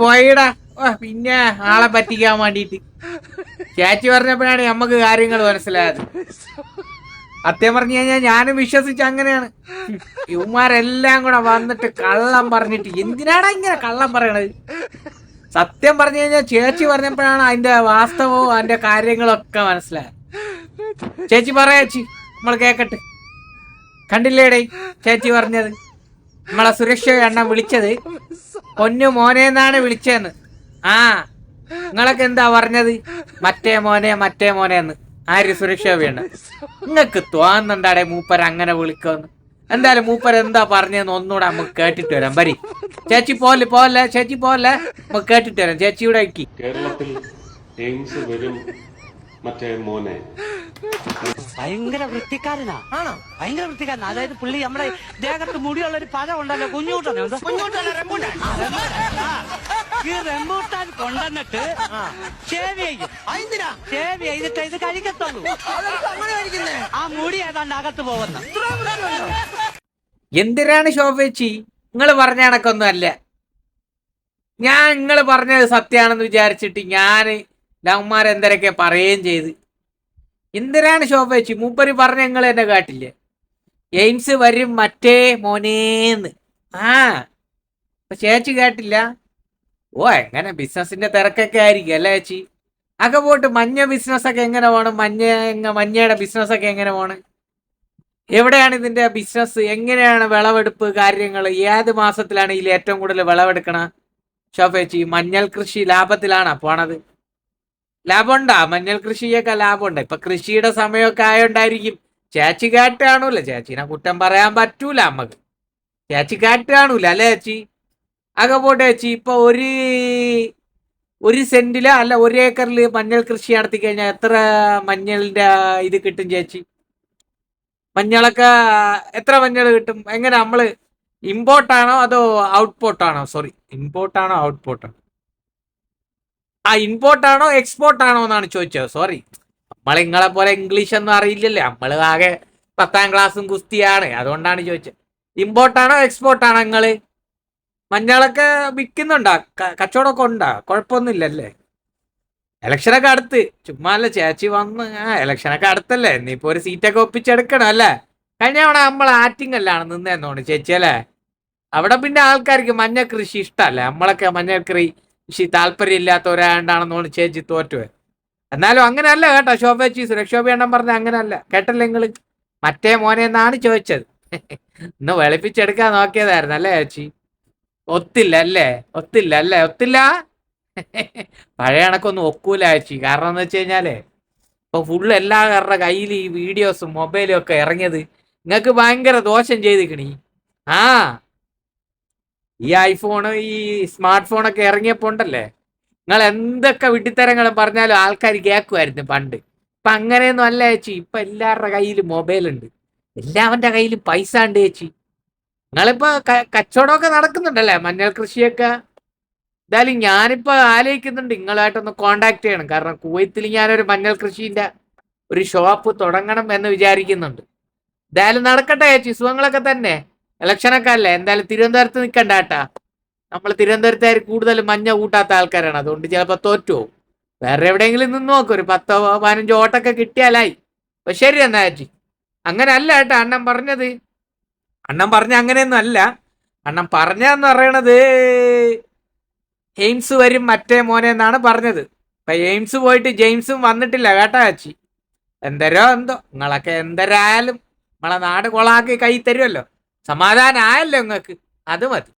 പോയിടാ. പിന്നെ ആളെ പറ്റിക്കാൻ വേണ്ടിട്ട്. ചേച്ചി പറഞ്ഞപ്പോഴാണ് നമ്മക്ക് കാര്യങ്ങൾ മനസ്സിലായത്. സത്യം പറഞ്ഞു കഴിഞ്ഞാൽ ഞാനും വിശ്വസിച്ച അങ്ങനെയാണ്. ഇവന്മാരെല്ലാം കൂടെ വന്നിട്ട് കള്ളം പറഞ്ഞിട്ട് എന്തിനാടാ ഇങ്ങനെ കള്ളം പറയണത്? സത്യം പറഞ്ഞു കഴിഞ്ഞാൽ ചേച്ചി പറഞ്ഞപ്പോഴാണ് അതിന്റെ വാസ്തവവും അതിന്റെ കാര്യങ്ങളൊക്കെ മനസ്സിലായത്. ചേച്ചി പറയാ ചേച്ചി നമ്മൾ കേക്കട്ടെ. കണ്ടില്ലേടേ ചേച്ചി പറഞ്ഞത്. നമ്മളെ സുരക്ഷ എണ്ണം വിളിച്ചത്. പൊന്നു മോനെന്നാണ് വിളിച്ചതെന്ന് ആ നിങ്ങളൊക്കെ എന്താ പറഞ്ഞത്? മറ്റേ മോനെ മറ്റേ മോനെ എന്ന്. ആര് സുരക്ഷ വേണ്ട. നിങ്ങക്ക് തോന്നുന്നുണ്ടാടെ മൂപ്പർ അങ്ങനെ വിളിക്കുമെന്ന്. എന്തായാലും മൂപ്പർ എന്താ പറഞ്ഞതെന്ന് ഒന്നുകൂടെ നമുക്ക് കേട്ടിട്ട് വരാം. വരി. ചേച്ചി പോലെ പോലെ ചേച്ചി പോലെ നമുക്ക് കേട്ടിട്ട് വരാം. ചേച്ചിയുടെ കേരളത്തിൽ വരും മറ്റേ മോനെ. ഭയങ്കര വൃത്തിക്കാരനാ. ആണോ? ഭയങ്കര വൃത്തിക്കാരനാ. അതായത് പുള്ളി നമ്മുടെ ദേഹത്ത് മുടിയുള്ള ഒരു പഴം ഉണ്ടല്ലോ? ആ. ഈ റെമ്പൂട്ടാൻ കൊണ്ടുവന്നിട്ട് ഷേവ് ചെയ്യും. ഷേവ് ചെയ്തിട്ട് ഇത് കഴിക്കത്തുള്ളൂ. ആ മുടി ഏതാണ്ട് അകത്ത് പോകുന്ന. എന്തിനാണ് ശോഭേച്ചി നിങ്ങൾ പറഞ്ഞ കണക്കൊന്നും അല്ല. ഞാൻ നിങ്ങൾ പറഞ്ഞത് സത്യമാണെന്ന് വിചാരിച്ചിട്ട് ഞാൻ ലവന്മാരെന്തരൊക്കെ പറയുകയും ചെയ്ത്. എന്തിനാണ് ശോഭേച്ചി മൂപ്പര് പറഞ്ഞ ഞങ്ങൾ എന്നെ കാട്ടില്ലേ? എയിംസ് വരും മറ്റേ മോനേന്ന്. ആ അപ്പൊ ചേച്ചി കേട്ടില്ല? ഓ എങ്ങനെ ബിസിനസിന്റെ തിരക്കൊക്കെ ആയിരിക്കും അല്ലേ ചേച്ചി? അക പോട്ട് മഞ്ഞ ബിസിനസ് ഒക്കെ എങ്ങനെ പോണം? മഞ്ഞ മഞ്ഞയുടെ ബിസിനസ് ഒക്കെ എങ്ങനെ പോണ്? എവിടെയാണ് ഇതിന്റെ ബിസിനസ് എങ്ങനെയാണ് വിളവെടുപ്പ് കാര്യങ്ങൾ ഏത് മാസത്തിലാണ് ഇതിൽ ഏറ്റവും കൂടുതൽ വിളവെടുക്കണ? ഷോഫേച്ചി മഞ്ഞൾ കൃഷി ലാഭത്തിലാണ് പോണത്? ലാഭമുണ്ടാ? മഞ്ഞൾ കൃഷിയൊക്കെ ലാഭമുണ്ട്? ഇപ്പൊ കൃഷിയുടെ സമയമൊക്കെ ആയോണ്ടായിരിക്കും. ചേച്ചി കാട്ട് കാണൂല ചേച്ചീനെ കുറ്റം പറയാൻ പറ്റൂല നമ്മക്ക് ചേച്ചി കാറ്റാണൂല അല്ലേ ചേച്ചി? അകെ പോട്ടെ ചേച്ചി. ഇപ്പൊ ഒരു ഒരു സെന്റിൽ അല്ല ഒരു ഏക്കറിൽ മഞ്ഞൾ കൃഷി നടത്തി കഴിഞ്ഞാൽ എത്ര മഞ്ഞളിന്റെ ഇത് കിട്ടും ചേച്ചി? മഞ്ഞളൊക്കെ എത്ര മഞ്ഞൾ കിട്ടും? എങ്ങനെ നമ്മൾ ഇമ്പോർട്ടാണോ അതോ ഔട്ട്പോട്ടാണോ? സോറി ഇമ്പോർട്ടാണോ ഔട്ട്പോർട്ടാണോ ആ ഇമ്പോർട്ട് ആണോ എക്സ്പോർട്ട് ആണോ എന്നാണ് ചോദിച്ചത്. സോറി നമ്മൾ നിങ്ങളെ പോലെ ഇംഗ്ലീഷ് ഒന്നും അറിയില്ലല്ലേ. നമ്മൾ ആകെ പത്താം ക്ലാസ്സും ഗുസ്തിയാണ്. അതുകൊണ്ടാണ് ചോദിച്ചത്. ഇമ്പോർട്ട് ആണോ എക്സ്പോർട്ട് ആണോ നിങ്ങൾ മഞ്ഞളൊക്കെ വിൽക്കുന്നുണ്ടോ? കച്ചവടമൊക്കെ ഉണ്ടോ? കുഴപ്പമൊന്നുമില്ലല്ലേ. ഇലക്ഷനൊക്കെ അടുത്ത്. ചുമ്മാ അല്ല ചേച്ചി വന്ന് ആ ഇലക്ഷനൊക്കെ അടുത്തല്ലേ. ഇനിയിപ്പോ ഒരു സീറ്റൊക്കെ ഒപ്പിച്ചെടുക്കണം അല്ലേ? കഴിഞ്ഞ തവണ നമ്മൾ ആറ്റിങ്ങല്ലാണ് നിന്നേന്നോണ്ട് ചേച്ചി അല്ലേ? അവിടെ പിന്നെ ആൾക്കാർക്ക് മഞ്ഞ കൃഷി ഇഷ്ടമല്ലേ? നമ്മളൊക്കെ മഞ്ഞ കൃഷി താല്പര്യം ഇല്ലാത്തവരാണ്ടാണെന്നോണ്ട് ചേച്ചി തോറ്റുപോയി എന്നാലും അങ്ങനെയല്ല കേട്ടോ ശോഭേച്ചി സുരക്ഷോഭ എണ്ണം പറഞ്ഞ അങ്ങനെയല്ല. കേട്ടല്ലേ നിങ്ങൾ മറ്റേ മോനെ എന്നാണ് ചോദിച്ചത്. ഇന്ന് വെളുപ്പിച്ചെടുക്കാൻ നോക്കിയതായിരുന്നു അല്ലേ ചേച്ചി? ഒത്തില്ല അല്ലേ? ഒത്തില്ല അല്ലേ? ഒത്തില്ല? പഴയ കണക്കൊന്നും ഒക്കൂല ചേച്ചി. കാരണം എന്ന് വെച്ച് കഴിഞ്ഞാലേ ഇപ്പൊ ഫുള്ള് എല്ലാവരുടെ കയ്യിൽ ഈ വീഡിയോസും മൊബൈലും ഒക്കെ ഇറങ്ങിയത്. നിങ്ങൾക്ക് ഭയങ്കര ദോഷം ചെയ്തിക്കണി ആ ഈ ഐഫോൺ ഈ സ്മാർട്ട് ഫോണൊക്കെ ഇറങ്ങിയപ്പോ ഉണ്ടല്ലേ? നിങ്ങൾ എന്തൊക്കെ വിട്ടിത്തരങ്ങൾ പറഞ്ഞാലും ആൾക്കാർ കേൾക്കുമായിരുന്നു പണ്ട്. ഇപ്പൊ അങ്ങനെയൊന്നും അല്ല ചേച്ചി. ഇപ്പൊ എല്ലാവരുടെ കയ്യിൽ മൊബൈൽ ഉണ്ട്. എല്ലാവന്റെ കയ്യിലും പൈസ ഉണ്ട് ചേച്ചി. നിങ്ങളിപ്പോ കച്ചവടമൊക്കെ നടക്കുന്നുണ്ടല്ലേ? മഞ്ഞൾ കൃഷിയൊക്കെ. എന്തായാലും ഞാനിപ്പോ ആലോചിക്കുന്നുണ്ട്. നിങ്ങളായിട്ടൊന്ന് കോണ്ടാക്ട് ചെയ്യണം. കാരണം കുവൈത്തിൽ ഞാനൊരു മഞ്ഞൾ കൃഷിന്റെ ഒരു ഷോപ്പ് തുടങ്ങണം എന്ന് വിചാരിക്കുന്നുണ്ട്. എന്തായാലും നടക്കട്ടെ ചേച്ചി. സുഖങ്ങളൊക്കെ തന്നെ. ഇലക്ഷനൊക്കെ അല്ലേ? എന്തായാലും തിരുവനന്തപുരത്ത് നിൽക്കണ്ട കേട്ടാ. നമ്മൾ തിരുവനന്തപുരത്തുകാർ കൂടുതൽ മഞ്ഞ കൂട്ടാത്ത ആൾക്കാരാണ്. അതുകൊണ്ട് ചിലപ്പോൾ തോറ്റു പോകും വേറെ എവിടെയെങ്കിലും നിന്ന് നോക്കും. ഒരു പത്തോ പതിനഞ്ചോ ഓട്ടൊക്കെ കിട്ടിയാലായി. അപ്പൊ ശരി എന്നാ ചേച്ചി. അങ്ങനെ അല്ല കേട്ടോ. അണ്ണൻ പറഞ്ഞത്. അണ്ണൻ പറഞ്ഞ അങ്ങനെയൊന്നും അല്ല. അണ്ണൻ പറഞ്ഞതെന്ന് പറയണത് എയിംസ് വരും മറ്റേ മോനെ എന്നാണ് പറഞ്ഞത്. അപ്പൊ എയിംസ് പോയിട്ട് ജെയിംസും വന്നിട്ടില്ല കേട്ടോ ചേച്ചി. എന്തരോ എന്തോ. നിങ്ങളൊക്കെ എന്തരായാലും നമ്മളെ നാട് കൊളാക്കി കൈ തരുമല്ലോ. സമാധാനം ആയല്ലോ നിങ്ങൾക്ക്. അത് മതി.